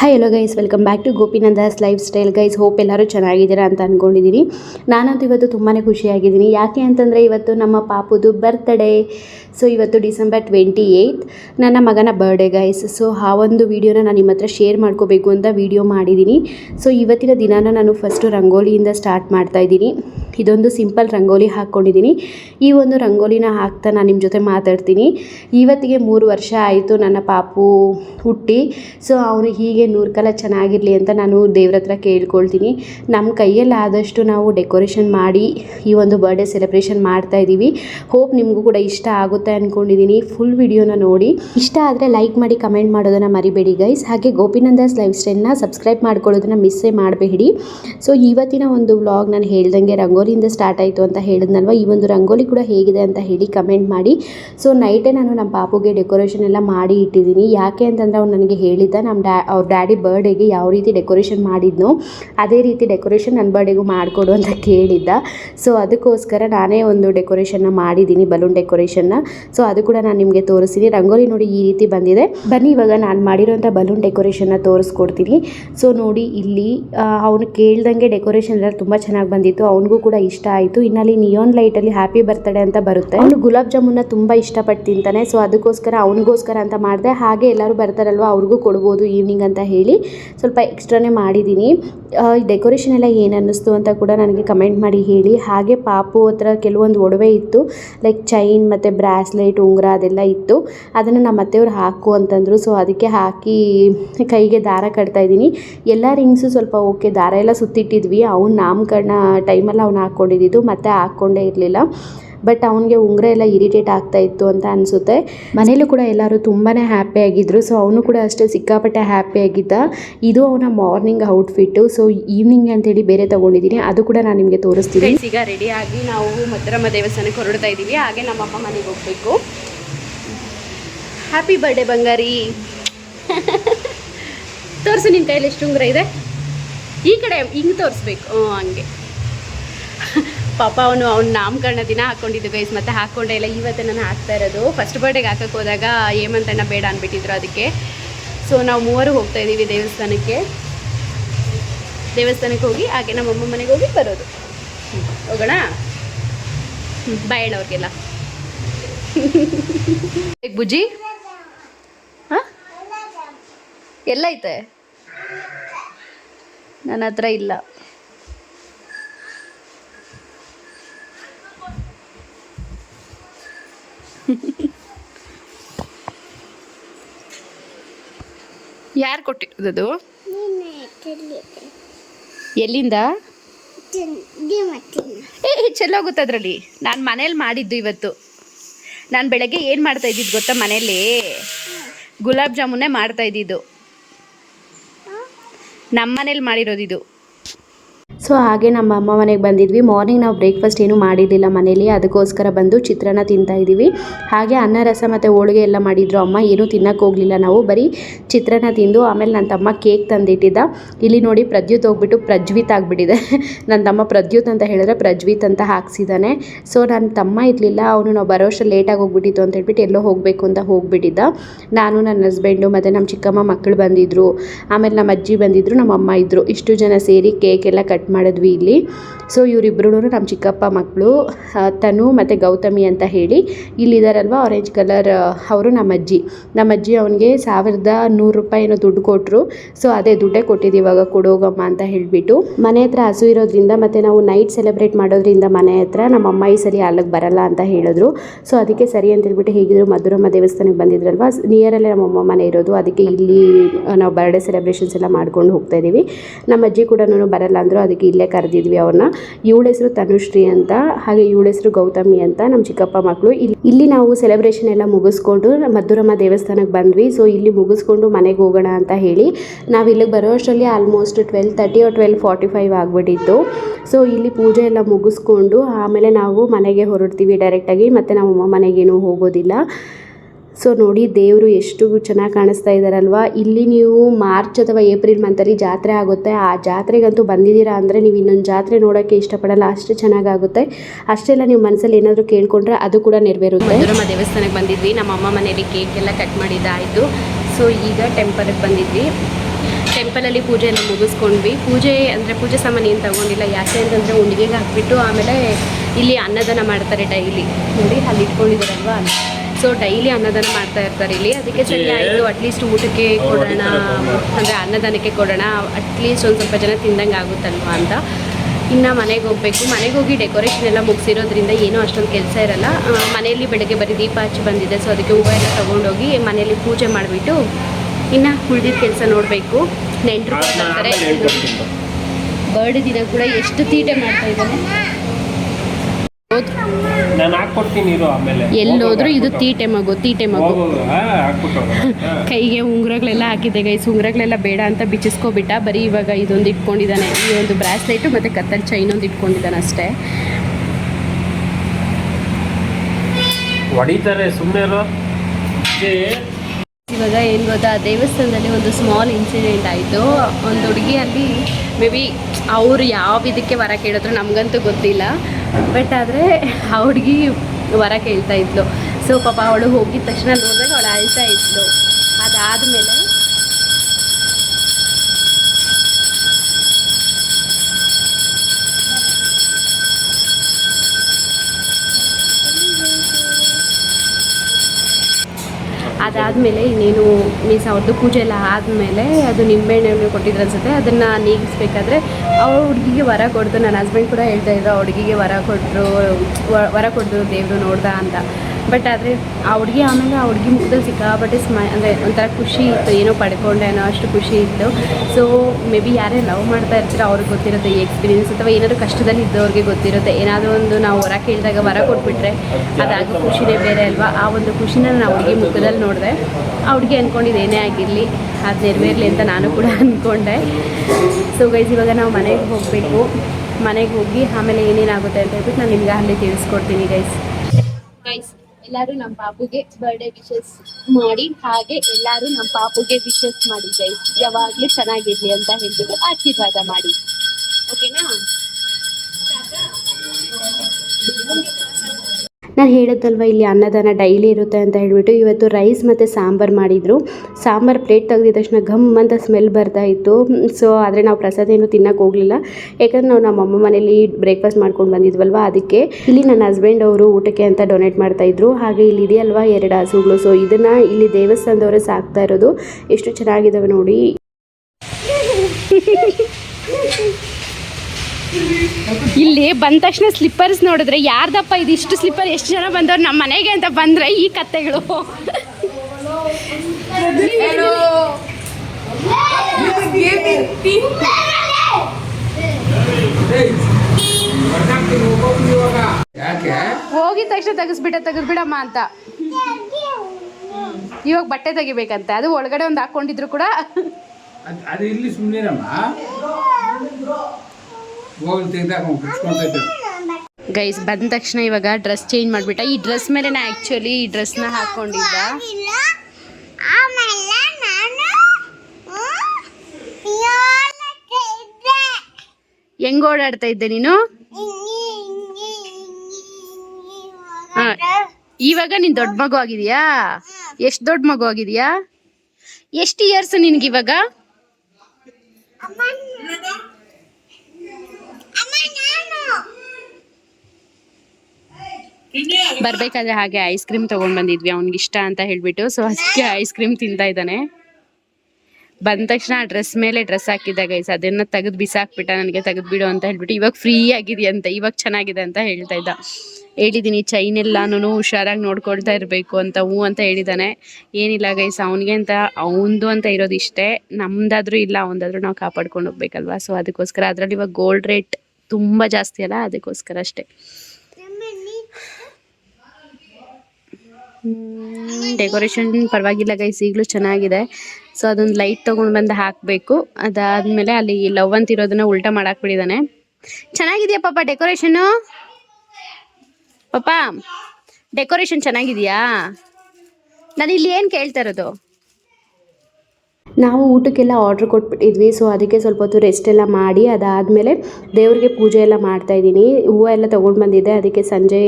Hi hello guys welcome back to Gopinandas life style guys hope ಎಲ್ಲರೂ ಚೆನ್ನಾಗಿದ್ದೀರಾ ಅಂತ ಅಂದ್ಕೊಂಡಿದ್ದೀನಿ ನಾನಂತೂ ಇವತ್ತು ತುಂಬಾ ಖುಷಿಯಾಗಿದ್ದೀನಿ. ಯಾಕೆ ಅಂತಂದರೆ ಇವತ್ತು ನಮ್ಮ ಪಾಪುದು ಬರ್ತ್ಡೇ ಸೊ ಇವತ್ತು ಡಿಸೆಂಬರ್ ಟ್ವೆಂಟಿ ಏಯ್ತ್ ನನ್ನ ಮಗನ ಬರ್ಡೇ ಗೈಸ್ ಸೊ ಆ ಒಂದು ವಿಡಿಯೋನ ನಾನು ನಿಮ್ಮ ಹತ್ರ ಶೇರ್ ಮಾಡ್ಕೋಬೇಕು ಅಂತ ವಿಡಿಯೋ ಮಾಡಿದ್ದೀನಿ ಸೊ ಇವತ್ತಿನ ದಿನಾನ ನಾನು ಫಸ್ಟು ರಂಗೋಲಿಯಿಂದ ಸ್ಟಾರ್ಟ್ ಮಾಡ್ತಾ ಇದ್ದೀನಿ. ಇದೊಂದು ಸಿಂಪಲ್ ರಂಗೋಲಿ ಹಾಕ್ಕೊಂಡಿದ್ದೀನಿ. ಈ ಒಂದು ರಂಗೋಲಿನ ಹಾಕ್ತಾ ನಾನು ನಿಮ್ಮ ಜೊತೆ ಮಾತಾಡ್ತೀನಿ. ಇವತ್ತಿಗೆ ಮೂರು ವರ್ಷ ಆಯಿತು ನನ್ನ ಪಾಪು ಹುಟ್ಟಿ. ಸೊ ಅವನು ಹೀಗೆ ನೂರ್ಕಲ ಕಾಲ ಚೆನ್ನಾಗಿರಲಿ ಅಂತ ನಾನು ದೇವ್ರ ಹತ್ರ ಕೇಳ್ಕೊಳ್ತೀನಿ. ನಮ್ಮ ಕೈಯಲ್ಲಿ ಆದಷ್ಟು ನಾವು ಡೆಕೋರೇಷನ್ ಮಾಡಿ ಈ ಒಂದು ಬರ್ಡೇ ಸೆಲೆಬ್ರೇಷನ್ ಮಾಡ್ತಾ ಇದ್ದೀವಿ ಹೋಪ್ ನಿಮಗೂ ಕೂಡ ಇಷ್ಟ ಆಗುತ್ತೆ ಅಂದ್ಕೊಂಡಿದ್ದೀನಿ ಫುಲ್ ವಿಡಿಯೋನ ನೋಡಿ. ಇಷ್ಟ ಆದರೆ ಲೈಕ್ ಮಾಡಿ ಕಮೆಂಟ್ ಮಾಡೋದನ್ನು ಮರಿಬೇಡಿ ಗೈಸ್ ಹಾಗೆ ಗೋಪಿನಂದಾಸ್ ಲೈಫ್ ಸ್ಟೈಲ್ನ ಸಬ್ಸ್ಕ್ರೈಬ್ ಮಾಡ್ಕೊಳ್ಳೋದನ್ನ ಮಿಸ್ಸೇ ಮಾಡಬೇಡಿ. ಸೊ ಇವತ್ತಿನ ಒಂದು ವ್ಲಾಗ್ ನಾನು ಹೇಳ್ದಂಗೆ ರಂಗೋಲಿಯಿಂದ ಸ್ಟಾರ್ಟ್ ಆಯಿತು ಅಂತ ಹೇಳಿದ್ನಲ್ವ? ಈ ಒಂದು ರಂಗೋಲಿ ಕೂಡ ಹೇಗಿದೆ ಅಂತ ಹೇಳಿ ಕಮೆಂಟ್ ಮಾಡಿ. ಸೊ ನೈಟೇ ನಾನು ನಮ್ಮ ಪಾಪುಗೆ ಡೆಕೋರೇಷನ್ ಎಲ್ಲ ಮಾಡಿ ಇಟ್ಟಿದ್ದೀನಿ. ಯಾಕೆ ಅಂತಂದರೆ ಅವ್ನು ನನಗೆ ಹೇಳಿದ್ದ, ನಮ್ಮ ಡ್ಯಾ, ಅವ್ರ ಡ್ಯಾಡಿ ಬರ್ಡೇಗೆ ಯಾವ ರೀತಿ ಡೆಕೋರೇಷನ್ ಮಾಡಿದ್ನೋ, ಅದೇ ರೀತಿ ಡೆಕೋರೇಷನ್ ನನ್ನ ಬರ್ಡೇಗೂ ಮಾಡಿಕೊಡು ಅಂತ ಕೇಳಿದ್ದ. ಸೊ ಅದಕ್ಕೋಸ್ಕರ ನಾನೇ ಒಂದು ಡೆಕೋರೇಷನ್ನ ಮಾಡಿದ್ದೀನಿ ಬಲೂನ್ ಡೆಕೋರೇಷನ್ನ ಸೊ ಅದು ಕೂಡ ನಾನು ನಿಮಗೆ ತೋರಿಸ್ತೀನಿ. ರಂಗೋಲಿ ನೋಡಿ ಈ ರೀತಿ ಬಂದಿದೆ. ಬನ್ನಿ, ಇವಾಗ ನಾನು ಮಾಡಿರೋಂಥ ಬಲೂನ್ ಡೆಕೋರೇಷನ್ನ ತೋರಿಸ್ಕೊಡ್ತೀನಿ. ಸೊ ನೋಡಿ ಇಲ್ಲಿ ಅವನು ಕೇಳ್ದಂಗೆ ಡೆಕೋರೇಷನ್ ಎಲ್ಲ ತುಂಬ ಚೆನ್ನಾಗಿ ಬಂದಿತ್ತು. ಅವನಿಗೂ ಇಷ್ಟ ಆಯಿತು. ಇನ್ನಲ್ಲಿ ನಿಯಾನ್ ಲೈಟಲ್ಲಿ ಹ್ಯಾಪಿ ಬರ್ತ್ಡೇ ಅಂತ ಬರುತ್ತೆ. ಅವನು ಗುಲಾಬ್ ಜಾಮೂನ್ನ ತುಂಬ ಇಷ್ಟಪಟ್ಟು ತಿಂತಾನೆ. ಸೊ ಅದಕ್ಕೋಸ್ಕರ, ಅವನಿಗೋಸ್ಕರ ಅಂತ ಮಾಡಿದೆ. ಹಾಗೆ ಎಲ್ಲರೂ ಬರ್ತಾರಲ್ವ, ಅವ್ರಿಗೂ ಕೊಡ್ಬೋದು ಈವ್ನಿಂಗ್ ಅಂತ ಹೇಳಿ. ಸ್ವಲ್ಪ ಎಕ್ಸ್ಟ್ರಾನೇ ಮಾಡಿದ್ದೀನಿ ಈ ಡೆಕೋರೇಷನ್ ಎಲ್ಲ ಏನು ಅನ್ನಿಸ್ತು ಅಂತ ಕೂಡ ನನಗೆ ಕಮೆಂಟ್ ಮಾಡಿ ಹೇಳಿ. ಹಾಗೆ ಪಾಪು ಹತ್ರ ಕೆಲವೊಂದು ಒಡವೆ ಇತ್ತು. ಲೈಕ್ ಚೈನ್ ಮತ್ತು ಬ್ರಾಸ್ಲೆಟ್ ಉಂಗುರ ಅದೆಲ್ಲ ಇತ್ತು. ಅದನ್ನು ನಮ್ಮ ಅತ್ತೆಯವ್ರು ಹಾಕು ಅಂತಂದರು. ಸೊ ಅದಕ್ಕೆ ಹಾಕಿ ಕೈಗೆ ದಾರ ಕಟ್ತಾ ಇದ್ದೀನಿ. ಎಲ್ಲ ರಿಂಗ್ಸು ಸ್ವಲ್ಪ ಓಕೆ ದಾರ ಎಲ್ಲ ಸುತ್ತಿಟ್ಟಿದ್ವಿ. ಅವ್ನು ನಾಮಕರಣ ಟೈಮಲ್ಲಿ ಅವ್ನು ಹಾಕ್ಕೊಂಡಿದ್ದು ಮತ್ತೆ ಹಾಕ್ಕೊಂಡೇ ಇರಲಿಲ್ಲ. ಬಟ್ ಅವನಿಗೆ ಉಂಗುರ ಎಲ್ಲ ಇರಿಟೇಟ್ ಆಗ್ತಾ ಇತ್ತು ಅಂತ ಅನಿಸುತ್ತೆ. ಮನೇಲೂ ಕೂಡ ಎಲ್ಲರೂ ತುಂಬಾ ಹ್ಯಾಪಿ ಆಗಿದ್ರು. ಸೊ ಅವನು ಕೂಡ ಅಷ್ಟೇ ಸಿಕ್ಕಾಪಟ್ಟೆ ಹ್ಯಾಪಿ ಆಗಿದ್ದ. ಇದು ಅವನ ಮಾರ್ನಿಂಗ್ ಔಟ್ಫಿಟ್ಟು ಸೊ ಈವ್ನಿಂಗ್ ಅಂತೇಳಿ ಬೇರೆ ತೊಗೊಂಡಿದ್ದೀನಿ. ಅದು ಕೂಡ ನಾನು ನಿಮಗೆ ತೋರಿಸ್ತೀನಿ. ಈಗ ರೆಡಿ ಆಗಿ ನಾವು ಮದ್ದರಮ್ಮ ದೇವಸ್ಥಾನಕ್ಕೆ ಹೊರಡ್ತಾ ಇದ್ದೀವಿ. ಹಾಗೆ ಅಪ್ಪ ಮನೆಗೆ ಹೋಗಬೇಕು. ಹ್ಯಾಪಿ ಬರ್ಡೇ ಬಂಗಾರಿ. ತೋರಿಸು ನಿನ್ನ ಕೈಯಲ್ಲಿ ಎಷ್ಟು ಉಂಗುರ ಇದೆ. ಈ ಕಡೆ ಹಿಂಗೆ ತೋರಿಸ್ಬೇಕು. ಹ್ಞೂ ಹಂಗೆ. ಪಾಪ ಅವನು ಅವ್ನ ನಾಮಕರಣ ದಿನ ಹಾಕ್ಕೊಂಡಿದ್ದೆ ಗೈಸ್ ಮತ್ತೆ ಹಾಕ್ಕೊಂಡೇ ಇಲ್ಲ. ಇವತ್ತೇ ನಾನು ಹಾಕ್ತಾ ಇರೋದು. ಫಸ್ಟ್ ಬರ್ಡೇಗೆ ಹಾಕಕ್ಕೆ ಹೋದಾಗ ಹೇಮಂತಣ್ಣ ಬೇಡ ಅಂದ್ಬಿಟ್ಟಿದ್ರು ಅದಕ್ಕೆ. ಸೊ ನಾವು ಮೂವರು ಹೋಗ್ತಾ ಇದ್ದೀವಿ ದೇವಸ್ಥಾನಕ್ಕೆ. ದೇವಸ್ಥಾನಕ್ಕೆ ಹೋಗಿ, ಹಾಗೆ ನಮ್ಮಮ್ಮ ಮನೆಗೆ ಹೋಗಿ ಬರೋದು. ಹೋಗೋಣ? ಬಾಯ್ ಅವ್ರಿಗೆಲ್ಲ. ಬುಜ್ಜಿ? ಹಾಂ? ಎಲ್ಲ ಐತೆ? ನನ್ನ ಹತ್ರ ಇಲ್ಲ. ಯಾರು ಕೊಟ್ಟಿರೋದು? ಎಲ್ಲಿಂದ? ಏ ಚೆಲ್ಲೋಗುತ್ತೆ ಅದರಲ್ಲಿ. ನಾನು ಮನೇಲಿ ಮಾಡಿದ್ದು ಇವತ್ತು. ನಾನು ಬೆಳಗ್ಗೆ ಏನು ಮಾಡ್ತಾ ಇದ್ದಿದ್ದು ಗೊತ್ತಾ ಮನೇಲಿ? ಗುಲಾಬ್ ಜಾಮೂನೇ ಮಾಡ್ತಾ ಇದ್ದಿದ್ದು. ನಮ್ಮ ಮನೇಲಿ ಮಾಡಿರೋದು ಇದು ಸೊ ಹಾಗೆ ನಮ್ಮ ಅಮ್ಮ ಮನೆಗೆ ಬಂದಿದ್ವಿ. ಮಾರ್ನಿಂಗ್ ನಾವು ಬ್ರೇಕ್ಫಾಸ್ಟ್ ಏನೂ ಮಾಡಿರಲಿಲ್ಲ ಮನೇಲಿ. ಅದಕ್ಕೋಸ್ಕರ ಬಂದು ಚಿತ್ರಾನ್ನ ತಿಂತಾ ಇದ್ದೀವಿ. ಹಾಗೆ ಅನ್ನ, ರಸ ಮತ್ತು ಹೋಳಿಗೆ ಎಲ್ಲ ಮಾಡಿದ್ರು ಅಮ್ಮ. ಏನೂ ತಿನ್ನಕ್ಕೆ ಹೋಗಲಿಲ್ಲ ನಾವು. ಬರೀ ಚಿತ್ರಾನ್ನ ತಿಂದು ಆಮೇಲೆ ನನ್ನ ತಮ್ಮ ಕೇಕ್ ತಂದಿಟ್ಟಿದ್ದ. ಇಲ್ಲಿ ನೋಡಿ ಪ್ರದ್ಯುತ್ ಹೋಗ್ಬಿಟ್ಟು ಪ್ರಜ್ವಿತ್ ಆಗಿಬಿಟ್ಟಿದೆ. ನನ್ನ ತಮ್ಮ ಪ್ರದ್ಯುತ್ ಅಂತ ಹೇಳಿದ್ರೆ ಪ್ರಜ್ವಿತ್ ಅಂತ ಹಾಕ್ಸಿದ್ದಾನೆ. ಸೊ ನನ್ನ ತಮ್ಮ ಇರಲಿಲ್ಲ. ಅವನು ನಾವು ಬರೋಷ್ಟು ಲೇಟಾಗಿ ಹೋಗ್ಬಿಟ್ಟಿತ್ತು ಅಂತ ಹೇಳ್ಬಿಟ್ಟು ಎಲ್ಲೋ ಹೋಗಬೇಕು ಅಂತ ಹೋಗ್ಬಿಟ್ಟಿದ್ದ. ನಾನು ನನ್ನ ಹಸ್ಬೆಂಡು ಮತ್ತು ನಮ್ಮ ಚಿಕ್ಕಮ್ಮ ಮಕ್ಕಳು ಬಂದಿದ್ದರು ಆಮೇಲೆ ನಮ್ಮ ಅಜ್ಜಿ ಬಂದಿದ್ದರು ನಮ್ಮ ಅಮ್ಮ ಇದ್ದರು ಇಷ್ಟು ಜನ ಸೇರಿ ಕೇಕ್ ಎಲ್ಲ ಕಟ್ ಮಾಡಿದ್ವಿ ಇಲ್ಲಿ. ಸೊ ಇವರಿಬ್ರು ನಮ್ಮ ಚಿಕ್ಕಪ್ಪ ಮಕ್ಕಳು ತನು ಮತ್ತು ಗೌತಮಿ ಅಂತ ಹೇಳಿ ಇಲ್ಲಿದ್ದಾರಲ್ವ ಆರೆಂಜ್ ಕಲರ್ ಅವರು ನಮ್ಮ ಅಜ್ಜಿ ನಮ್ಮ ಅಜ್ಜಿ ಅವನಿಗೆ ಸಾವಿರದ ನೂರು ರೂಪಾಯಿ ಏನೋ ದುಡ್ಡು ಕೊಟ್ಟರು ಸೊ ಅದೇ ದುಡ್ಡೇ ಕೊಟ್ಟಿದ್ದೀವಿ ಇವಾಗ ಕೊಡೋಗಮ್ಮ ಅಂತ ಹೇಳಿಬಿಟ್ಟು. ಮನೆ ಹತ್ರ ಹಸು ಇರೋದ್ರಿಂದ ಮತ್ತು ನಾವು ನೈಟ್ ಸೆಲೆಬ್ರೇಟ್ ಮಾಡೋದ್ರಿಂದ ಮನೆ ಹತ್ರ ನಮ್ಮ ಅಮ್ಮ ಈ ಸರಿ ಅಲ್ಲಿಗೆ ಬರಲ್ಲ ಅಂತ ಹೇಳಿದ್ರು. ಸೊ ಅದಕ್ಕೆ ಸರಿ ಅಂತ ಹೇಳ್ಬಿಟ್ಟು ಹೇಗಿದ್ರು ಮಧುರಮ್ಮ ದೇವಸ್ಥಾನಕ್ಕೆ ಬಂದಿದ್ರಲ್ವ. ನಿಯರಲ್ಲೇ ನಮ್ಮ ಅಮ್ಮ ಮನೆ ಇರೋದು. ಅದಕ್ಕೆ ಇಲ್ಲಿ ನಾವು ಬರ್ಡೇ ಸೆಲೆಬ್ರೇಷನ್ಸ್ ಎಲ್ಲ ಮಾಡ್ಕೊಂಡು ಹೋಗ್ತಾ ಇದ್ದೀವಿ. ನಮ್ಮ ಅಜ್ಜಿ ಕೂಡ ಬರಲ್ಲ ಅಂದರು, ಅದಕ್ಕೆ ಇಲ್ಲೇ ಕರೆದಿದ್ವಿ ಅವ್ರನ್ನ. ಇವಳ ಹೆಸರು ತನುಶ್ರೀ ಅಂತ, ಹಾಗೆ ಇವಳ ಹೆಸರು ಗೌತಮಿ ಅಂತ ನಮ್ಮ ಚಿಕ್ಕಪ್ಪ ಮಕ್ಕಳು ಇಲ್ಲಿ ಇಲ್ಲಿ ನಾವು ಸೆಲೆಬ್ರೇಷನ್ ಎಲ್ಲ ಮುಗಿಸ್ಕೊಂಡು ಮಧುರಮ್ಮ ದೇವಸ್ಥಾನಕ್ಕೆ ಬಂದ್ವಿ. ಸೊ ಇಲ್ಲಿ ಮುಗಿಸ್ಕೊಂಡು ಮನೆಗೆ ಹೋಗೋಣ ಅಂತ ಹೇಳಿ ನಾವು ಇಲ್ಲಿಗೆ ಬರೋ ಅಷ್ಟರಲ್ಲಿ almost twelve thirty or twelve forty five ಆಗಿಬಿಟ್ಟಿತ್ತು. ಸೊ ಇಲ್ಲಿ ಪೂಜೆ ಎಲ್ಲ ಮುಗಿಸ್ಕೊಂಡು ಆಮೇಲೆ ನಾವು ಮನೆಗೆ ಹೊರಡ್ತೀವಿ ಡೈರೆಕ್ಟಾಗಿ ಮತ್ತು ನಮ್ಮ ಮನೆಗೇನು ಹೋಗೋದಿಲ್ಲ. ಸೊ ನೋಡಿ, ದೇವರು ಎಷ್ಟು ಚೆನ್ನಾಗಿ ಕಾಣಿಸ್ತಾ ಇದ್ದಾರಲ್ವಾ ಇಲ್ಲಿ ನೀವು ಮಾರ್ಚ್ ಅಥವಾ ಏಪ್ರಿಲ್ ಮಂತಲ್ಲಿ ಜಾತ್ರೆ ಆಗುತ್ತೆ. ಆ ಜಾತ್ರೆಗಂತೂ ಬಂದಿದ್ದೀರಾ ಅಂದರೆ ನೀವು ಇನ್ನೊಂದು ಜಾತ್ರೆ ನೋಡೋಕ್ಕೆ ಇಷ್ಟಪಡಲ್ಲ. ಅಷ್ಟು ಚೆನ್ನಾಗಾಗುತ್ತೆ ಅಷ್ಟೆಲ್ಲ ನೀವು ಮನಸ್ಸಲ್ಲಿ ಏನಾದರೂ ಕೇಳ್ಕೊಂಡ್ರೆ ಅದು ಕೂಡ ನೆರವೇರುತ್ತೆ. ನಮ್ಮ ದೇವಸ್ಥಾನಕ್ಕೆ ಬಂದಿದ್ವಿ. ನಮ್ಮ ಅಮ್ಮ ಮನೆಯಲ್ಲಿ ಕೇಕ್ ಎಲ್ಲ ಕಟ್ ಮಾಡಿದ್ದಾಯಿತು. ಸೊ ಈಗ ಟೆಂಪಲ್ಗೆ ಬಂದಿದ್ವಿ. ಟೆಂಪಲಲ್ಲಿ ಪೂಜೆಯನ್ನು ಮುಗಿಸ್ಕೊಂಡ್ವಿ. ಪೂಜೆ ಅಂದರೆ ಪೂಜೆ ಸಾಮಾನು ಏನು ತಗೊಂಡಿಲ್ಲ. ಯಾಕೆ ಅಂತಂದರೆ ಉಂಡಿಗೆಗೆ ಹಾಕ್ಬಿಟ್ಟು ಆಮೇಲೆ ಇಲ್ಲಿ ಅನ್ನದಾನ ಮಾಡ್ತಾರೆ ಡೈಲಿ ನೋಡಿ ಅಲ್ಲಿ ಇಟ್ಕೊಂಡಿದ್ದಾರಲ್ವಾ ಸೊ ಡೈಲಿ ಅನ್ನದಾನ ಮಾಡ್ತಾ ಇರ್ತಾರೆ ಇಲ್ಲಿ. ಅದಕ್ಕೆ ಸರಿ ಆಯಿತು. ಅಟ್ಲೀಸ್ಟ್ ಊಟಕ್ಕೆ ಕೊಡೋಣ. ಅಂದರೆ ಅನ್ನದಾನಕ್ಕೆ ಕೊಡೋಣ. ಅಟ್ಲೀಸ್ಟ್ ಒಂದು ಸ್ವಲ್ಪ ಜನ ತಿಂದಂಗೆ ಆಗುತ್ತಲ್ವಾ ಅಂತ. ಇನ್ನು ಮನೆಗೆ ಹೋಗಬೇಕು. ಮನೆಗೆ ಹೋಗಿ ಡೆಕೋರೇಷನ್ ಎಲ್ಲ ಮುಗಿಸಿರೋದ್ರಿಂದ ಏನೂ ಅಷ್ಟೊಂದು ಕೆಲಸ ಇರಲ್ಲ. ಮನೆಯಲ್ಲಿ ಬೆಳಗ್ಗೆ ಬರೀ ದೀಪ ಹಚ್ಚಿ ಬಂದಿದೆ. ಸೊ ಅದಕ್ಕೆ ಹೂವು ಎಲ್ಲ ತೊಗೊಂಡೋಗಿ ಮನೆಯಲ್ಲಿ ಪೂಜೆ ಮಾಡಿಬಿಟ್ಟು ಇನ್ನು ಉಳಿದಿದ್ದ ಕೆಲಸ ನೋಡಬೇಕು. ನೆಂಟರು ಬರ್ತಾರೆ. ಬರ್ಡ್ ದಿನ ಕೂಡ ಎಷ್ಟು ತೀಟೆ ಮಾಡ್ತಾ ಇದ್ದಾನೆ ನಾನು ಹಾಕ್ಕೊಡ್ತೀನಿ ಇರು ಆಮೇಲೆ. ಎಲ್ಲೋದ್ರು ಇದು ತೀಟೆ ಮಗು ತೀಟೆ ಮಗು. ಹಾಕ್ಬಿಟ್ಟು ಕೈಗೆ ಉಂಗುರಗಳೆಲ್ಲ ಹಾಕಿದ್ದೆ ಗೈಸ್ ಉಂಗುರಗಳೆಲ್ಲ ಬೇಡ ಅಂತ ಬಿಚ್ಚಿಸ್ಕೊಬಿಟ್ಟ. ಬರೀ ಇವಾಗ ಇದೊಂದು ಇಟ್ಕೊಂಡಿದ್ದಾನೆ ಈ ಒಂದು ಬ್ರಾಸ್ಲೆಟು ಮತ್ತೆ ಕತ್ತಲ್ ಚೈನ್ ಒಂದು ಇಟ್ಕೊಂಡಿದ್ದಾನೆ ಅಷ್ಟೇ. ಹೊಡಿತಾರೆ ಸುಮ್ಮನೆ ಇವಾಗ ಏನು ಗೊತ್ತಾ ದೇವಸ್ಥಾನದಲ್ಲಿ ಒಂದು ಸ್ಮಾಲ್ ಇನ್ಸಿಡೆಂಟ್ ಆಯಿತು. ಒಂದು ಹುಡುಗಿಯಲ್ಲಿ ಮೇ ಬಿ ಅವರು ಯಾವ ಇದಕ್ಕೆ ವರ ಕೇಳಿದ್ರು ನಮಗಂತೂ ಗೊತ್ತಿಲ್ಲ. ಬಟ್ ಆದರೆ ಆ ಹುಡುಗಿ ವರ ಕೇಳ್ತಾ ಇದ್ಲು. ಸೊ ಪಾಪ ಅವಳು ಹೋಗಿದ ತಕ್ಷಣ ನೋಡಿದ್ರೆ ಅವಳು ಅಳ್ತಾ ಇದ್ಲು. ಅದಾದಮೇಲೆ ಅದಾದಮೇಲೆ ಇನ್ನೇನು ಮೀನ್ಸ್ ಅವ್ರದ್ದು ಪೂಜೆ ಎಲ್ಲ ಆದಮೇಲೆ ಅದು ನಿಂಬೆಹಣ್ಣು ಕೊಟ್ಟಿದ್ರು ಅನ್ಸುತ್ತೆ. ಅದನ್ನು ನೀಗಿಸ್ಬೇಕಾದ್ರೆ ಅವ್ರ ಹುಡುಗಿಗೆ ವರ ಕೊಡ್ತು ನನ್ನ ಹಸ್ಬೆಂಡ್ ಕೂಡ ಹೇಳ್ತಾ ಇದ್ರು ಹುಡುಗಿಗೆ ವರ ಕೊಟ್ಟರು ವರ ಕೊಡ್ದು ದೇವರು ನೋಡ್ದ ಅಂತ. ಬಟ್ ಆದರೆ ಆ ಹುಡುಗಿ ಆಮೇಲೆ ಆ ಹುಡುಗಿ ಮುಖದಲ್ಲಿ ಸಿಕ್ಕಾಪಟ್ಟೆ ಸ್ಮೈ ಅಂದರೆ ಒಂಥರ ಖುಷಿ ಇತ್ತು, ಏನೋ ಪಡ್ಕೊಂಡೆ ಅನ್ನೋ ಅಷ್ಟು ಖುಷಿ ಇತ್ತು. ಸೊ ಮೇ ಬಿ ಯಾರೇ ಲವ್ ಮಾಡ್ತಾ ಇರ್ತೀರೋ ಅವ್ರಿಗೆ ಗೊತ್ತಿರುತ್ತೆ ಈ ಎಕ್ಸ್ಪೀರಿಯನ್ಸ್ ಅಥವಾ ಏನಾದರೂ ಕಷ್ಟದಲ್ಲಿ ಇದ್ದವ್ರಿಗೆ ಗೊತ್ತಿರುತ್ತೆ. ಏನಾದರೂ ಒಂದು ನಾವು ಹೊರ ಕೇಳಿದಾಗ ವರ ಕೊಟ್ಬಿಟ್ರೆ ಅದಾಗೋ ಖುಷಿನೇ ಬೇರೆ ಅಲ್ವಾ? ಆ ಒಂದು ಖುಷಿನ ನಾನು ಹುಡುಗಿ ಮುಖದಲ್ಲಿ ನೋಡಿದೆ. ಆ ಹುಡುಗಿ ಅಂದ್ಕೊಂಡಿದ್ದು ಏನೇ ಆಗಿರಲಿ, ಅದು ನೆರವೇರಲಿ ಅಂತ ನಾನು ಕೂಡ ಅಂದ್ಕೊಂಡೆ ಸೊ ಗೈಸ್ ಇವಾಗ ನಾವು ಮನೆಗೆ ಹೋಗಬೇಕು. ಮನೆಗೆ ಹೋಗಿ ಆಮೇಲೆ ಏನೇನಾಗುತ್ತೆ ಅಂತ ಹೇಳ್ಬಿಟ್ಟು ನಾನು ನಿಮ್ಗೆ ಅಲ್ಲಿ ತಿಳಿಸ್ಕೊಡ್ತೀನಿ ಗೈಸ್ ಗೈಸ್ ಎಲ್ಲರೂ ನಮ್ಮ ಪಾಪುಗೆ ಬರ್ಡೇ ವಿಶಸ್ ಮಾಡಿ, ಹಾಗೆ ಎಲ್ಲರೂ ನಮ್ಮ ಪಾಪುಗೆ ವಿಶಸ್ ಮಾಡಿ ಗೈಸ್ ಯಾವಾಗಲೂ ಚೆನ್ನಾಗಿರ್ಲಿ ಅಂತ ಹೇಳ್ಬಿಟ್ಟು ಆಶೀರ್ವಾದ ಮಾಡಿ. ಓಕೆನಾ ನಾನು ಹೇಳೋದಲ್ವ, ಇಲ್ಲಿ ಅನ್ನದಾನ ಡೈಲಿ ಇರುತ್ತೆ ಅಂತ ಹೇಳಿಬಿಟ್ಟು ಇವತ್ತು ರೈಸ್ ಮತ್ತು ಸಾಂಬಾರು ಮಾಡಿದರು. ಸಾಂಬಾರು ಪ್ಲೇಟ್ ತೆಗೆದಿದ ತಕ್ಷಣ ಘಮ್ ಅಂತ ಸ್ಮೆಲ್ ಬರ್ತಾ ಇತ್ತು. ಸೊ ಆದರೆ ನಾವು ಪ್ರಸಾದ ಏನು ತಿನ್ನಕ್ಕೆ ಹೋಗಲಿಲ್ಲ. ಯಾಕಂದ್ರೆ ನಾವು ನಮ್ಮ ಅಮ್ಮ ಮನೇಲಿ ಬ್ರೇಕ್ಫಾಸ್ಟ್ ಮಾಡ್ಕೊಂಡು ಬಂದಿದ್ವಲ್ವ, ಅದಕ್ಕೆ ಇಲ್ಲಿ ನನ್ನ ಹಸ್ಬೆಂಡ್ ಅವರು ಊಟಕ್ಕೆ ಅಂತ ಡೊನೇಟ್ ಮಾಡ್ತಾ ಇದ್ರು. ಹಾಗೆ ಇಲ್ಲಿ ಇದೆಯಲ್ವಾ ಎರಡು ಹಸುಗಳು. ಸೊ ಇದನ್ನು ಇಲ್ಲಿ ದೇವಸ್ಥಾನದವರೇ ಸಾಕ್ತಾ ಇರೋದು. ಎಷ್ಟು ಚೆನ್ನಾಗಿದ್ದಾವೆ ನೋಡಿ. ಇಲ್ಲಿ ಬಂದ ತಕ್ಷಣ ಸ್ಲಿಪ್ಪರ್ಸ್ ನೋಡಿದ್ರೆ ಯಾರ್ದಪ್ಪ ಇದಿಷ್ಟು ಸ್ಲಿಪ್ಪರ್ ಎಷ್ಟು ಜನ ಬಂದವ್ರು? ನಮ್ಮ ಮನೆಗೆ ಅಂತ ಬಂದ್ರೆ ಈ ಕತ್ತೆಗಳು. ಯಾಕೆ? ಹೋಗಿದ ತಕ್ಷಣ ತೆಗಿಸ್ಬಿಟ್ಟ ತೆಗೆದ್ಬಿಡಮ್ಮ ಅಂತ. ಇವಾಗ ಬಟ್ಟೆ ತೆಗಿಬೇಕಂತ. ಅದು ಒಳಗಡೆ ಒಂದು ಹಾಕೊಂಡಿದ್ರು ಕೂಡ. ಅದು ಇಲ್ಲಿ ಸುಮ್ಮನಿರಮ್ಮ ಹೋಗಿ ತೆಗ್ದಾಕ ಕುಚ್ಕೊಂತೈತೆ ಗೈಸ್ ಬಂದ ತಕ್ಷಣ ಇವಾಗ ಡ್ರೆಸ್ ಚೇಂಜ್ ಮಾಡಿಬಿಟ್ಟ. ಈ ಡ್ರೆಸ್ ಮೇಲೆ ಆ್ಯಕ್ಚುಲಿ ಈ ಡ್ರೆಸ್ನ ಹಾಕ್ಕೊಂಡಿದ್ದ ಆಮೇಲೆ ನಾನು ಹೆಂಗ ಓಡಾಡ್ತಾ ಇದ್ದೆ ನೀನು. ಇವಾಗ ನೀನ್ ದೊಡ್ಡ ಮಗು ಆಗಿದೀಯಾ? ಎಷ್ಟು ದೊಡ್ಡ ಮಗು ಆಗಿದೀಯಾ? ಎಷ್ಟು ಇಯರ್ಸ್ ನಿನ್ಗೆ ಇವಾಗ ಅಮ್ಮ ನಾನು ಅಮ್ಮ ನಾನು ಬರ್ಬೇಕಾದ್ರೆ ಹಾಗೆ ಐಸ್ ಕ್ರೀಮ್ ತಗೊಂಡ್ ಬಂದಿದ್ವಿ, ಅವ್ನಿಗೆ ಇಷ್ಟ ಅಂತ ಹೇಳ್ಬಿಟ್ಟು. ಸೊ ಅದಕ್ಕೆ ಐಸ್ ಕ್ರೀಮ್ ತಿಂತಾ ಇದ್ದಾನೆ. ಬಂದ ತಕ್ಷಣ ಆ ಡ್ರೆಸ್ ಮೇಲೆ ಡ್ರೆಸ್ ಹಾಕಿದ್ದ ಗೈಸ್ ಅದನ್ನ ತೆಗೆದು ಬಿಸಾಕ್ಬಿಟ್ಟ, ನನಗೆ ತೆಗೆದು ಬಿಡು ಅಂತ ಹೇಳ್ಬಿಟ್ಟು, ಇವಾಗ ಫ್ರೀ ಆಗಿದೆಯಂತ ಇವಾಗ ಚೆನ್ನಾಗಿದೆ ಅಂತ ಹೇಳ್ತಾ ಇದ್ದ. ಹೇಳಿದ್ದೀನಿ ಚೈನ್ ಎಲ್ಲಾನು ಹುಷಾರಾಗಿ ನೋಡ್ಕೊಳ್ತಾ ಇರಬೇಕು ಅಂತ ಹ್ಞೂ ಅಂತ ಹೇಳಿದ್ದಾನೆ ಏನಿಲ್ಲ ಗೈಸ್ ಅವನಿಗೆ ಅಂತ, ಅವನದು ಅಂತ ಇರೋದು ಇಷ್ಟೇ. ಇಲ್ಲ, ಅವನದಾದ್ರೂ ನಾವು ಕಾಪಾಡ್ಕೊಂಡು ಹೋಗ್ಬೇಕಲ್ವಾ? ಸೊ ಅದಕ್ಕೋಸ್ಕರ ಅದರಲ್ಲಿ ಇವಾಗ ಗೋಲ್ಡ್ ರೇಟ್ ತುಂಬ ಜಾಸ್ತಿ ಅಲ್ಲ, ಅದಕ್ಕೋಸ್ಕರ ಅಷ್ಟೇ. ಡೆಕೋರೇಷನ್ ಪರವಾಗಿಲ್ಲ ಗೈಸ್ ಈಗಲೂ ಚೆನ್ನಾಗಿದೆ. ಸೊ ಅದೊಂದು ಲೈಟ್ ತೊಗೊಂಡು ಬಂದು ಹಾಕಬೇಕು. ಅದಾದಮೇಲೆ ಅಲ್ಲಿ ಲವ್ ಅಂತ ಇರೋದನ್ನ ಉಲ್ಟಾ ಮಾಡಾಕ್ಬಿಟ್ಟಿದ್ದಾನೆ ಚೆನ್ನಾಗಿದೆಯಾ ಪಾಪ ಡೆಕೋರೇಷನು ಪಾಪ ಡೆಕೋರೇಷನ್ ಚೆನ್ನಾಗಿದೆಯಾ? ನಾನು ಇಲ್ಲಿ ಏನು ಕೇಳ್ತಾ ಇರೋದು? ನಾವು ಊಟಕ್ಕೆಲ್ಲ ಆರ್ಡ್ರ್ ಕೊಟ್ಬಿಟ್ಟಿದ್ವಿ. ಸೊ ಅದಕ್ಕೆ ಸ್ವಲ್ಪ ಹೊತ್ತು ರೆಸ್ಟ್ ಎಲ್ಲ ಮಾಡಿ, ಅದಾದಮೇಲೆ ದೇವರಿಗೆ ಪೂಜೆ ಎಲ್ಲ ಮಾಡ್ತಾ ಇದ್ದೀನಿ. ಹೂವು ಎಲ್ಲ ತೊಗೊಂಡು ಬಂದಿದ್ದೆ. ಅದಕ್ಕೆ ಸಂಜೆ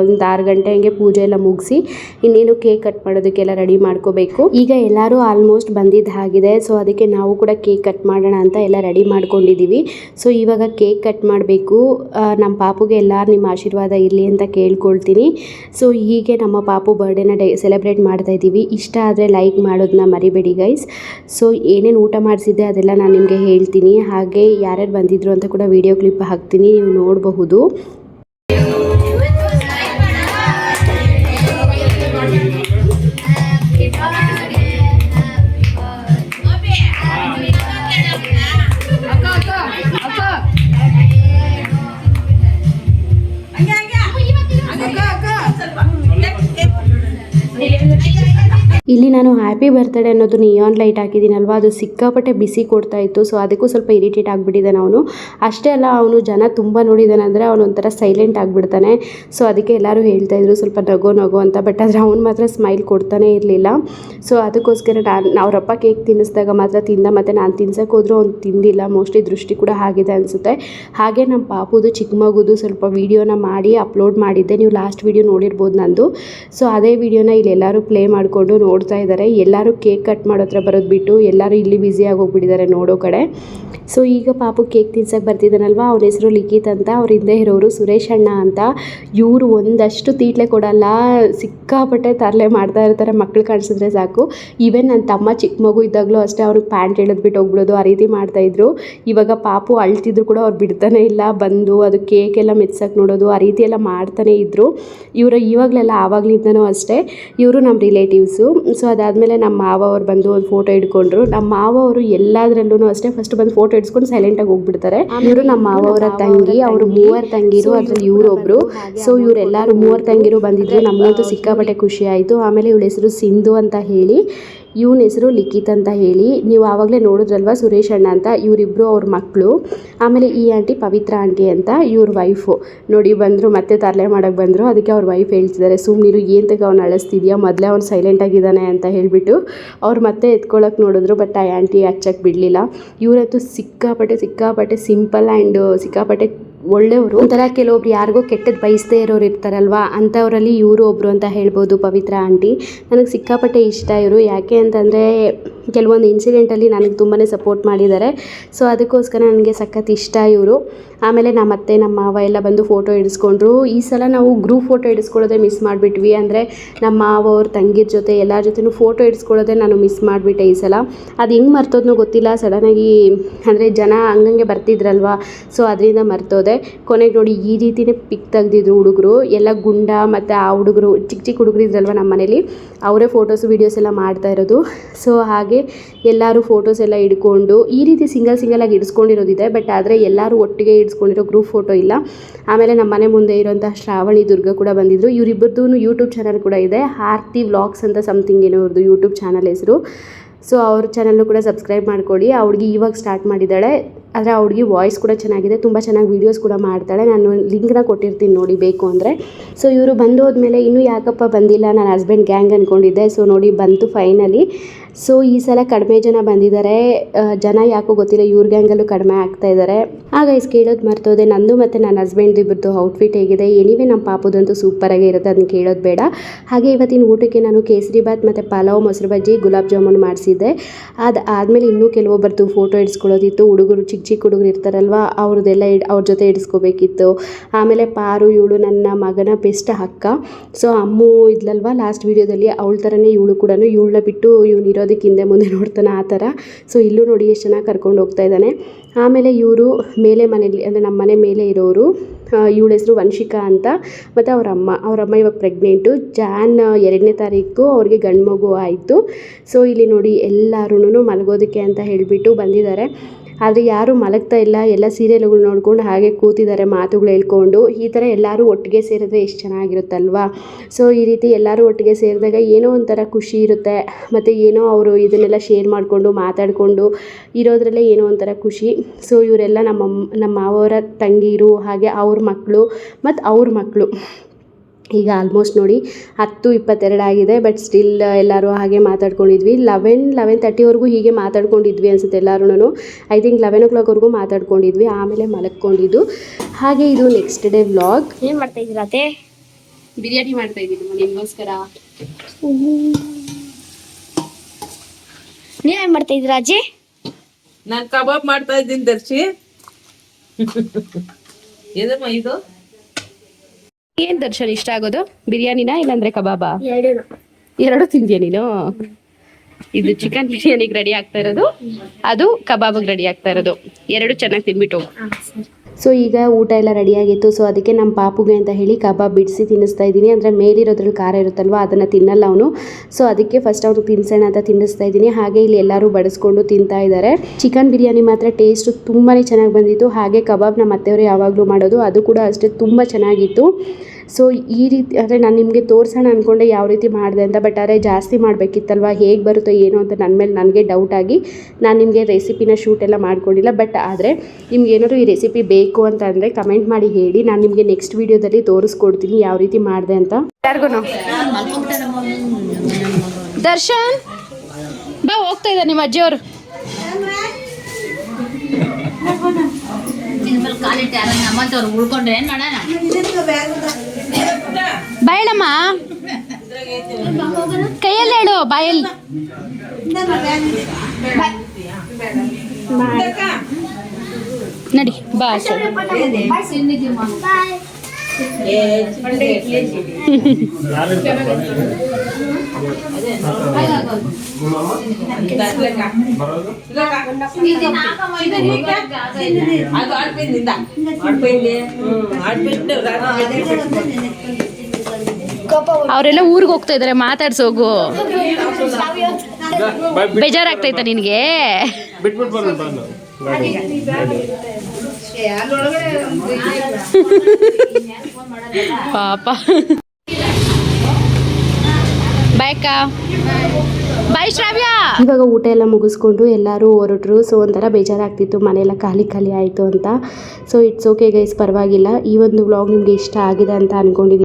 ಒಂದು ಆರು ಗಂಟೆ ಹಂಗೆ ಪೂಜೆ ಎಲ್ಲ ಮುಗಿಸಿ, ಇನ್ನೇನು ಕೇಕ್ ಕಟ್ ಮಾಡೋದಕ್ಕೆಲ್ಲ ರೆಡಿ ಮಾಡ್ಕೋಬೇಕು. ಈಗ ಎಲ್ಲರೂ ಆಲ್ಮೋಸ್ಟ್ ಬಂದಿದ್ದು ಆಗಿದೆ ಸೊ ಅದಕ್ಕೆ ನಾವು ಕೂಡ ಕೇಕ್ ಕಟ್ ಮಾಡೋಣ ಅಂತ ಎಲ್ಲ ರೆಡಿ ಮಾಡ್ಕೊಂಡಿದ್ದೀವಿ. ಸೊ ಇವಾಗ ಕೇಕ್ ಕಟ್ ಮಾಡಬೇಕು. ನಮ್ಮ ಪಾಪುಗೆ ಎಲ್ಲ ನಿಮ್ಮ ಆಶೀರ್ವಾದ ಇರಲಿ ಅಂತ ಕೇಳ್ಕೊಳ್ತೀನಿ. ಸೊ ಹೀಗೆ ನಮ್ಮ ಪಾಪು ಬರ್ಡೇನ ಡೇ ಸೆಲೆಬ್ರೇಟ್ ಮಾಡ್ತಾ ಇದ್ದೀವಿ. ಇಷ್ಟ ಆದರೆ ಲೈಕ್ ಮಾಡೋದನ್ನ ಮರಿಬೇಡಿ ಗೈಸ್ ಸೊ ಏನೇನು ಊಟ ಮಾಡಿಸಿದ್ದೆ ಅದೆಲ್ಲ ನಾನು ನಿಮಗೆ ಹೇಳ್ತೀನಿ. ಹಾಗೆ ಯಾರ್ಯಾರು ಬಂದಿದ್ರು ಅಂತ ಕೂಡ ವಿಡಿಯೋ ಕ್ಲಿಪ್ ಹಾಕ್ತೀನಿ, ನೀವು ನೋಡಬಹುದು. ಇಲ್ಲಿ ನಾನು ಹ್ಯಾಪಿ ಬರ್ತ್ಡೇ ಅನ್ನೋದು ನಿಯಾನ್ ಲೈಟ್ ಹಾಕಿದ್ದೀನಲ್ವ? ಅದು ಸಿಕ್ಕಾಪಟ್ಟೆ ಬಿಸಿ ಕೊಡ್ತಾ ಇತ್ತು. ಸೊ ಅದಕ್ಕೂ ಸ್ವಲ್ಪ ಇರಿಟೇಟ್ ಆಗಿಬಿಟ್ಟಿದ್ದಾನೆ ಅವನು. ಅಷ್ಟೇ ಅಲ್ಲ, ಅವನು ಜನ ತುಂಬ ನೋಡಿದ್ದಾನೆ ಅಂದರೆ ಅವನು ಒಂಥರ ಸೈಲೆಂಟ್ ಆಗಿಬಿಡ್ತಾನೆ. ಸೊ ಅದಕ್ಕೆ ಎಲ್ಲರೂ ಹೇಳ್ತಾ ಇದ್ರು, ಸ್ವಲ್ಪ ನಗೋ ನಗೋ ಅಂತ. ಬಟ್ ಆದರೆ ಅವ್ನು ಮಾತ್ರ ಸ್ಮೈಲ್ ಕೊಡ್ತಾನೆ ಇರಲಿಲ್ಲ. ಸೊ ಅದಕ್ಕೋಸ್ಕರ ನಾನು, ಅವರಪ್ಪ ಕೇಕ್ ತಿನ್ನಿಸಿದಾಗ ಮಾತ್ರ ತಿಂದ, ಮತ್ತು ನಾನು ತಿನ್ಸಕ್ಕೆ ಹೋದರೂ ಅವ್ನು ತಿಂದಿಲ್ಲ. ಮೋಸ್ಟ್ಲಿ ದೃಷ್ಟಿ ಕೂಡ ಆಗಿದೆ ಅನಿಸುತ್ತೆ. ಹಾಗೆ ನಮ್ಮ ಪಾಪುದು ಚಿಕ್ಕ ಮಗುದು ಸ್ವಲ್ಪ ವೀಡಿಯೋನ ಮಾಡಿ ಅಪ್ಲೋಡ್ ಮಾಡಿದ್ದೆ. ನೀವು ಲಾಸ್ಟ್ ವೀಡಿಯೋ ನೋಡಿರ್ಬೋದು ನಂದು. ಸೊ ಅದೇ ವೀಡಿಯೋನ ಇಲ್ಲಿ ಎಲ್ಲರೂ ಪ್ಲೇ ಮಾಡಿಕೊಂಡು ನೋಡ್ತಾ ಇದ್ದಾರೆ. ಎಲ್ಲರೂ ಕೇಕ್ ಕಟ್ ಮಾಡೋ ಹತ್ರ ಬರೋದು ಬಿಟ್ಟು ಎಲ್ಲರೂ ಇಲ್ಲಿ ಬ್ಯುಸಿಯಾಗಿ ಹೋಗ್ಬಿಟ್ಟಿದ್ದಾರೆ ನೋಡೋ ಕಡೆ. ಸೊ ಈಗ ಪಾಪು ಕೇಕ್ ತಿನ್ಸಕ್ಕೆ ಬರ್ತಿದ್ದಾನಲ್ವ ಅವ್ರ ಹೆಸರು ಲಿಖಿತ್ ಅಂತ, ಅವ್ರ ಹಿಂದೆ ಇರೋರು ಸುರೇಶ್ ಅಣ್ಣ ಅಂತ. ಇವರು ಒಂದಷ್ಟು ತೀಟ್ಲೆ ಕೊಡಲ್ಲ, ಸಿಕ್ಕಾಪಟ್ಟೆ ತರಲೆ ಮಾಡ್ತಾ ಇರ್ತಾರೆ, ಮಕ್ಳು ಕಾಣಿಸಿದ್ರೆ ಸಾಕು. ಈವನ್ ನನ್ನ ತಮ್ಮ ಚಿಕ್ಕ ಮಗು ಇದ್ದಾಗಲೂ ಅಷ್ಟೇ ಅವ್ರಿಗೆ ಪ್ಯಾಂಟ್ ಎಳೆದ್ಬಿಟ್ಟು ಹೋಗ್ಬಿಡೋದು, ಆ ರೀತಿ ಮಾಡ್ತಾಯಿದ್ರು ಇವಾಗ ಪಾಪು ಅಳ್ತಿದ್ರು ಕೂಡ ಅವ್ರು ಬಿಡ್ತಾನೆ ಇಲ್ಲ, ಬಂದು ಅದು ಕೇಕ್ ಎಲ್ಲ ಮೆಚ್ಚಕ್ಕೆ ನೋಡೋದು, ಆ ರೀತಿ ಎಲ್ಲ ಮಾಡ್ತಾನೆ ಇದ್ದರು ಇವರು ಇವಾಗಲೆಲ್ಲ ಆವಾಗಲಿಂದನೂ ಅಷ್ಟೇ. ಇವರು ನಮ್ಮ ರಿಲೇಟಿವ್ಸು ಸೊ ಅದಾದಮೇಲೆ ನಮ್ಮ ಮಾವ ಅವ್ರು ಬಂದು ಒಂದು ಫೋಟೋ ಹಿಡ್ಕೊಂಡ್ರು. ನಮ್ಮ ಮಾವ ಅವರು ಎಲ್ಲಾದ್ರಲ್ಲೂ ಅಷ್ಟೇ ಫಸ್ಟ್ ಬಂದು ಫೋಟೋ ಹಿಡ್ಸ್ಕೊಂಡು ಸೈಲೆಂಟಾಗಿ ಹೋಗ್ಬಿಡ್ತಾರೆ. ಇವರು ನಮ್ಮ ಮಾವ ಅವರ ತಂಗಿ ಅವರು ಮೂವರು ತಂಗಿರು ಅದ್ರಲ್ಲಿ ಇವರೊಬ್ರು. ಸೊ ಇವರೆಲ್ಲರೂ ಮೂವರು ತಂಗಿರು ಬಂದಿದ್ರು. ನಮಗಂತೂ ಸಿಕ್ಕಾಪಟ್ಟೆ ಖುಷಿ ಆಯಿತು. ಆಮೇಲೆ ಇವಳ ಹೆಸರು ಸಿಂಧು ಅಂತ ಹೇಳಿ. ಇವನ ಹೆಸರು ಲಿಖಿತ್ ಅಂತ ಹೇಳಿ. ನೀವು ಆವಾಗಲೇ ನೋಡಿದ್ರಲ್ವ ಸುರೇಶ್ ಅಣ್ಣ ಅಂತ? ಇವರಿಬ್ಬರು ಅವ್ರ ಮಕ್ಕಳು ಆಮೇಲೆ ಈ ಆಂಟಿ ಪವಿತ್ರ ಆಂಟಿ ಅಂತ, ಇವ್ರ ವೈಫು ನೋಡಿ, ಬಂದರು, ಮತ್ತೆ ತರಲೆ ಮಾಡೋಕ್ಕೆ ಬಂದರು. ಅದಕ್ಕೆ ಅವ್ರ ವೈಫ್ ಹೇಳ್ತಿದ್ದಾರೆ ಸುಮ್ಮನಿರು ಏನು ತಗ ಅವ್ನು ಅಳಿಸ್ತಿದ್ಯಾ? ಮೊದಲೇ ಅವ್ನು ಸೈಲೆಂಟ್ ಆಗಿದ್ದಾನೆ ಅಂತ ಹೇಳಿಬಿಟ್ಟು. ಅವ್ರು ಮತ್ತೆ ಎತ್ಕೊಳ್ಳೋಕೆ ನೋಡಿದ್ರು ಬಟ್ ಆ ಆಂಟಿ ಹಚ್ಚಕ್ಕೆ ಬಿಡಲಿಲ್ಲ. ಇವರತ್ತು ಸಿಕ್ಕಾಪಟ್ಟೆ ಸಿಕ್ಕಾಪಟ್ಟೆ ಸಿಂಪಲ್ ಆ್ಯಂಡ್ ಸಿಕ್ಕಾಪಟ್ಟೆ ಒಳ್ಳೆಯವರು. ಒಂಥರ ಕೆಲವೊಬ್ರು ಯಾರಿಗೋ ಕೆಟ್ಟದ್ದು ಬಯಸದೇ ಇರೋರು ಇರ್ತಾರಲ್ವಾ? ಅಂಥವರಲ್ಲಿ ಇವರು ಒಬ್ಬರು ಅಂತ ಹೇಳ್ಬೋದು ಪವಿತ್ರ ಆಂಟಿ. ನನಗೆ ಸಿಕ್ಕಾಪಟ್ಟೆ ಇಷ್ಟ ಇವರು. ಯಾಕೆ ಅಂತಂದರೆ, ಕೆಲವೊಂದು ಇನ್ಸಿಡೆಂಟಲ್ಲಿ ನನಗೆ ತುಂಬಾ ಸಪೋರ್ಟ್ ಮಾಡಿದ್ದಾರೆ. ಸೊ ಅದಕ್ಕೋಸ್ಕರ ನನಗೆ ಸಖತ್ ಇಷ್ಟ ಇವರು. ಆಮೇಲೆ ನಮ್ಮ ಅತ್ತೆ ನಮ್ಮ ಮಾವ ಎಲ್ಲ ಬಂದು ಫೋಟೋ ಹಿಡಿಸ್ಕೊಂಡ್ರು ಈ ಸಲ ನಾವು ಗ್ರೂಪ್ ಫೋಟೋ ಹಿಡಿಸ್ಕೊಳ್ಳೋದೇ ಮಿಸ್ ಮಾಡಿಬಿಟ್ವಿ ಅಂದರೆ ನಮ್ಮ ಮಾವ ಅವ್ರ ತಂಗಿರ ಜೊತೆ ಎಲ್ಲರ ಜೊತೆನೂ ಫೋಟೋ ಹಿಡಿಸ್ಕೊಳ್ಳೋದೇ ನಾನು ಮಿಸ್ ಮಾಡಿಬಿಟ್ಟೆ ಈ ಸಲ. ಅದು ಹೆಂಗೆ ಮರ್ತೋದ್ನೋ ಗೊತ್ತಿಲ್ಲ. ಸಡನ್ನಾಗಿ ಅಂದರೆ ಜನ ಹಂಗಂಗೆ ಬರ್ತಿದ್ರಲ್ವಾ? ಸೊ ಅದರಿಂದ ಮರ್ತೋದೆ. ಕೊನೆಗೆ ನೋಡಿ ಈ ರೀತಿನೇ ಪಿಕ್ ತೆಗೆದಿದ್ರು ಹುಡುಗರು. ಎಲ್ಲ ಗುಂಡ ಮತ್ತು ಆ ಹುಡುಗರು ಚಿಕ್ಕ ಚಿಕ್ಕ ಹುಡುಗರು ಇದ್ರಲ್ವ ನಮ್ಮ ಮನೇಲಿ? ಅವರೇ ಫೋಟೋಸ್ ವೀಡಿಯೋಸ್ ಎಲ್ಲ ಮಾಡ್ತಾ ಇರೋದು. ಸೊ ಹಾಗೆ ಎಲ್ಲರೂ ಫೋಟೋಸ್ ಎಲ್ಲ ಹಿಡ್ಕೊಂಡು ಈ ರೀತಿ ಸಿಂಗಲ್ ಸಿಂಗಲಾಗಿ ಹಿಡಿಸ್ಕೊಂಡಿರೋದಿದೆ ಬಟ್ ಆದರೆ ಎಲ್ಲರೂ ಒಟ್ಟಿಗೆ ಹಿಡಿಸ್ಕೊಂಡಿರೋ ಗ್ರೂಪ್ ಫೋಟೋ ಇಲ್ಲ. ಆಮೇಲೆ ನಮ್ಮ ಮನೆ ಮುಂದೆ ಇರೋಂಥ ಶ್ರಾವಣಿ ದುರ್ಗ ಕೂಡ ಬಂದಿದ್ದರು ಇವರಿಬ್ಬರದ್ದು ಯೂಟ್ಯೂಬ್ ಚಾನಲ್ ಕೂಡ ಇದೆ. ಆರ್ತಿ ವ್ಲಾಗ್ಸ್ ಅಂತ ಸಮಥಿಂಗ್ ಏನೋ ಇವ್ರದ್ದು ಯೂಟ್ಯೂಬ್ ಚಾನಲ್ ಹೆಸರು. ಸೊ ಅವ್ರ ಚಾನಲ್ನು ಕೂಡ ಸಬ್ಸ್ಕ್ರೈಬ್ ಮಾಡ್ಕೊಳ್ಳಿ. ಆ ಹುಡುಗಿ ಇವಾಗ ಸ್ಟಾರ್ಟ್ ಮಾಡಿದ್ದಾಳೆ. ಆದರೆ ಆ ಹುಡುಗಿ ವಾಯ್ಸ್ ಕೂಡ ಚೆನ್ನಾಗಿದೆ. ತುಂಬ ಚೆನ್ನಾಗಿ ವೀಡಿಯೋಸ್ ಕೂಡ ಮಾಡ್ತಾಳೆ. ನಾನು ಲಿಂಕ್ನ ಕೊಟ್ಟಿರ್ತೀನಿ ನೋಡಿ, ಬೇಕು ಅಂದರೆ. ಸೊ ಇವರು ಬಂದು ಹೋದ್ಮೇಲೆ ಇನ್ನೂ ಯಾಕಪ್ಪ ಬಂದಿಲ್ಲ? ನನ್ನ ಹಸ್ಬೆಂಡ್ ಗ್ಯಾಂಗ್ ಅಂದ್ಕೊಂಡಿದ್ದೆ ಸೊ ನೋಡಿ ಬಂತು ಫೈನಲಿ ಸೊ ಈ ಸಲ ಕಡಿಮೆ ಜನ ಬಂದಿದ್ದಾರೆ. ಜನ ಯಾಕೋ ಗೊತ್ತಿಲ್ಲ, ಇವ್ರ ಗ್ಯಾಂಗಲ್ಲೂ ಕಡಿಮೆ ಆಗ್ತಾ ಇದ್ದಾರೆ ಆಗ ಇಸ್ ಕೇಳೋದು ಮರ್ತೋದೆ. ನಂದು ಮತ್ತು ನನ್ನ ಹಸ್ಬೆಂಡ್ ಇಬ್ಬರದ್ದು ಔಟ್ಫಿಟ್ ಹೇಗಿದೆ. ಎನಿವೆ ನಮ್ಮ ಪಾಪದಂತೂ ಸೂಪರಾಗೇ ಇರುತ್ತೆ. ಅದನ್ನ ಕೇಳೋದು ಬೇಡ. ಹಾಗೆ ಇವತ್ತಿನ ಊಟಕ್ಕೆ ನಾನು ಕೇಸರಿ ಬಾತ್ ಮತ್ತು ಪಲಾವ್, ಮೊಸರು ಬಜ್ಜಿ, ಗುಲಾಬ್ ಜಾಮೂನ್ ಮಾಡಿಸಿದ್ದೆ. ಅದು ಆದಮೇಲೆ ಇನ್ನೂ ಕೆಲವೊಬ್ಬರದ್ದು ಫೋಟೋ ಇಡ್ಸ್ಕೊಳ್ಳೋದಿತ್ತು. ಹುಡುಗರು ಚಿಕ್ಕ ಚಿಕ್ಕ ಹುಡುಗರು ಇರ್ತಾರಲ್ವ ಅವ್ರದ್ದೆಲ್ಲ ಇಡ್, ಅವ್ರ ಜೊತೆ ಇಡಿಸ್ಕೋಬೇಕಿತ್ತು. ಆಮೇಲೆ ಪಾರು, ಇವಳು ನನ್ನ ಮಗನ ಬೆಸ್ಟ್ ಅಕ್ಕ. ಸೊ ಅಮ್ಮು ಇದ್ಲಲ್ವ ಲಾಸ್ಟ್ ವೀಡಿಯೋದಲ್ಲಿ ಅವಳ ಥರನೇ ಇವಳು ಕೂಡ ಇವಳನ್ನ ಬಿಟ್ಟು ಇವ್ನು ಇರೋದಕ್ಕೆ ಹಿಂದೆ ಮುಂದೆ ನೋಡ್ತಾನೆ ಆ ಥರ. ಸೊ ಇಲ್ಲೂ ನೋಡಿ ಎಷ್ಟು ಚೆನ್ನಾಗಿ ಕರ್ಕೊಂಡು ಹೋಗ್ತಾ ಇದ್ದಾನೆ. ಆಮೇಲೆ ಇವರು ಮೇಲೆ ಮನೆಯಲ್ಲಿ, ಅಂದರೆ ನಮ್ಮ ಮನೆ ಮೇಲೆ ಇರೋರು ಇವಳ ಹೆಸರು ವಂಶಿಕಾ ಅಂತ, ಮತ್ತು ಅವ್ರ ಅಮ್ಮ ಅವ್ರ ಅಮ್ಮ ಇವಾಗ ಪ್ರೆಗ್ನೆಂಟು ಜಾನ್ ಎರಡನೇ ತಾರೀಕು ಅವ್ರಿಗೆ ಗಂಡು ಮಗು ಆಯಿತು. ಸೊ ಇಲ್ಲಿ ನೋಡಿ ಎಲ್ಲರೂ ಮಲಗೋದಕ್ಕೆ ಅಂತ ಹೇಳಿಬಿಟ್ಟು ಬಂದಿದ್ದಾರೆ. ಆದರೆ ಯಾರೂ ಮಲಗ್ತಾ ಇಲ್ಲ. ಎಲ್ಲ ಸೀರಿಯಲ್ಗಳು ನೋಡ್ಕೊಂಡು ಹಾಗೆ ಕೂತಿದ್ದಾರೆ ಮಾತುಗಳು ಹೇಳ್ಕೊಂಡು. ಈ ಥರ ಎಲ್ಲರೂ ಒಟ್ಟಿಗೆ ಸೇರಿದ್ರೆ ಎಷ್ಟು ಚೆನ್ನಾಗಿರುತ್ತಲ್ವಾ? ಸೊ ಈ ರೀತಿ ಎಲ್ಲರೂ ಒಟ್ಟಿಗೆ ಸೇರಿದಾಗ ಏನೋ ಒಂಥರ ಖುಷಿ ಇರುತ್ತೆ. ಮತ್ತು ಏನೋ ಅವರು ಇದನ್ನೆಲ್ಲ ಶೇರ್ ಮಾಡಿಕೊಂಡು, ಮಾತಾಡಿಕೊಂಡು ಇರೋದ್ರಲ್ಲೇ ಏನೋ ಒಂಥರ ಖುಷಿ. ಸೊ ಇವರೆಲ್ಲ ನಮ್ಮ ನಮ್ಮ ಮಾವರ ತಂಗೀರು, ಹಾಗೆ ಅವ್ರ ಮಕ್ಕಳು, ಮತ್ತು ಅವ್ರ ಮಕ್ಕಳು. ಈಗ ಆಲ್ಮೋಸ್ಟ್ ನೋಡಿ ಹತ್ತು ಇಪ್ಪತ್ತೆರಡು ಆಗಿದೆ ಬಟ್ ಸ್ಟಿಲ್ ಎಲ್ಲರೂ ಹಾಗೆ ಮಾತಾಡ್ಕೊಂಡಿದ್ವಿ. ಲೆವೆನ್ ಲೆವೆನ್ ತರ್ಟಿವರೆಗೂ ಹೀಗೆ ಮಾತಾಡ್ಕೊಂಡಿದ್ವಿ ಅನ್ಸುತ್ತೆ ಎಲ್ಲರೂ ಐ ಥಿಂಕ್ ಲೆವೆನ್ ಓ ಕ್ಲಾಕ್ವರೆಗೂ ಮಾತಾಡ್ಕೊಂಡಿದ್ವಿ ಆಮೇಲೆ ಮಲಕ್ಕೊಂಡಿದ್ದು ಹಾಗೆ ಇದು ನೆಕ್ಸ್ಟ್ ಡೇ ವ್ಲಾಗ್ ಏನು ಮಾಡ್ತಾ ಇದ್ದೀರಾ ಅತ್ತೆ? ಬಿರಿಯಾನಿ ಮಾಡ್ತಾ ಇದ್ದೀನಿ ನಿಮಗೋಸ್ಕರ. ನೀವೇನ್ ಮಾಡ್ತಾ ಇದ್ದೀರಾ ಅಜ್ಜಿ? ನಾನು ಕಬಾಬ್ ಮಾಡ್ತಾ ಇದ್ದೀನಿ ದರ್ಶಿ. ಏನಮ್ಮ ಇದು? ಏನು ದರ್ಶನ್ ಇಷ್ಟ ಆಗೋದು? ಬಿರಿಯಾನಿನಾ ಇಲ್ಲಾಂದ್ರೆ ಕಬಾಬಾ? ಎರಡು ತಿಂದ್ಯಾ ನೀನು? ಇದು ಚಿಕನ್ ಬಿರಿಯಾನಿಗೆ ರೆಡಿ ಆಗ್ತಾ ಇರೋದು. ಅದು ಕಬಾಬಿಗೆ ರೆಡಿ ಆಗ್ತಾ ಇರೋದು. ಎರಡು ಚೆನ್ನಾಗಿ ತಿನ್ಬಿಟ್ಟು ಸೊ ಈಗ ಊಟ ಎಲ್ಲ ರೆಡಿಯಾಗಿತ್ತು ಸೊ ಅದಕ್ಕೆ ನಮ್ಮ ಪಾಪುಗೆ ಅಂತ ಹೇಳಿ ಕಬಾಬ್ ಬಿಡಿಸಿ ತಿನ್ನಿಸ್ತಾ ಇದ್ದೀನಿ. ಅಂದರೆ ಮೇಲಿರೋದ್ರಲ್ಲಿ ಖಾರ ಇರುತ್ತಲ್ವ, ಅದನ್ನು ತಿನ್ನಲ್ಲ ಅವನು. ಸೊ ಅದಕ್ಕೆ ಫಸ್ಟ್ ಅವ್ರು ತಿನ್ಸೋಣ ಅಂತ ತಿನ್ನಿಸ್ತಾ ಇದ್ದೀನಿ. ಹಾಗೆ ಇಲ್ಲಿ ಎಲ್ಲರೂ ಬಡಿಸ್ಕೊಂಡು ತಿಂತಾ ಇದ್ದಾರೆ. ಚಿಕನ್ ಬಿರಿಯಾನಿ ಮಾತ್ರ ಟೇಸ್ಟು ತುಂಬಾ ಚೆನ್ನಾಗಿ ಬಂದಿತ್ತು. ಹಾಗೆ ಕಬಾಬ್ ನಮ್ಮ ಅತ್ತೆಯವರು ಯಾವಾಗಲೂ ಮಾಡೋದು, ಅದು ಕೂಡ ಅಷ್ಟೇ ತುಂಬ ಚೆನ್ನಾಗಿತ್ತು. ಸೊ ಈ ರೀತಿ ಅಂದರೆ ನಾನು ನಿಮಗೆ ತೋರಿಸೋಣ ಅಂದ್ಕೊಂಡೆ ಯಾವ ರೀತಿ ಮಾಡಿದೆ ಅಂತ ಬಟ್ ಆದರೆ ಜಾಸ್ತಿ ಮಾಡಬೇಕಿತ್ತಲ್ವ ಹೇಗೆ ಬರುತ್ತೋ ಏನೋ ಅಂತ ನನ್ನ ಮೇಲೆ ನನಗೆ ಡೌಟ್ ಆಗಿ ನಾನು ನಿಮಗೆ ರೆಸಿಪಿನ ಶೂಟ್ ಎಲ್ಲ ಮಾಡ್ಕೊಂಡಿಲ್ಲ ಬಟ್ ಆದರೆ ನಿಮ್ಗೆ ಏನಾದರೂ ಈ ರೆಸಿಪಿ ಬೇಕು ಅಂತ ಅಂದರೆ ಕಮೆಂಟ್ ಮಾಡಿ ಹೇಳಿ ನಾನು ನಿಮಗೆ ನೆಕ್ಸ್ಟ್ ವೀಡಿಯೋದಲ್ಲಿ ತೋರಿಸ್ಕೊಡ್ತೀನಿ ಯಾವ ರೀತಿ ಮಾಡಿದೆ ಅಂತ. ಯಾರಿಗೂ ದರ್ಶನ್? ಬಾ ಹೋಗ್ತಾ ಇದ್ದಾರೆ ನಿಮ್ಮ ಅಜ್ಜಿಯವರು. ನಮ್ಮಂತವ್ರು ಉಳ್ಕೊಂಡ್ರೆ ಏನ್ ಮಾಡೋಣ ಬಾಯಳಮ್ಮ ಕೈಯಲ್ಲಿ ಹೇಳು ಬಾಯಲ್ಲಿ ನಡಿ ಬಾ ಸರ್ ಅವರೆಲ್ಲ ಊರಿಗೆ ಹೋಗ್ತಾ ಇದಾರೆ ಮಾತಾಡ್ಸೋಗು ಬೇಜಾರಾಗ್ತೈತ ನಿನಗೆ? ಪಾಪ. ಬಾಯಕ್ಕ ಬಾಯ್ ಶ್ರಾವ್ಯ. ಇವಾಗ ಊಟ ಎಲ್ಲ ಮುಗಿಸ್ಕೊಂಡು ಎಲ್ಲರೂ ಹೊರಟ್ರು. ಸೊ ಒಂಥರ ಬೇಜಾರಾಗ್ತಿತ್ತು. ಮನೆಯೆಲ್ಲ ಖಾಲಿ ಖಾಲಿ ಆಯಿತು ಅಂತ. ಸೊ ಇಟ್ಸ್ ಓಕೆ ಗೈಸ್ ಪರವಾಗಿಲ್ಲ. ಈ ಒಂದು ವ್ಲಾಗ್ ನಿಮಗೆ ಇಷ್ಟ ಆಗಿದೆ ಅಂತ ಅಂದ್ಕೊಂಡಿದ್ದೀನಿ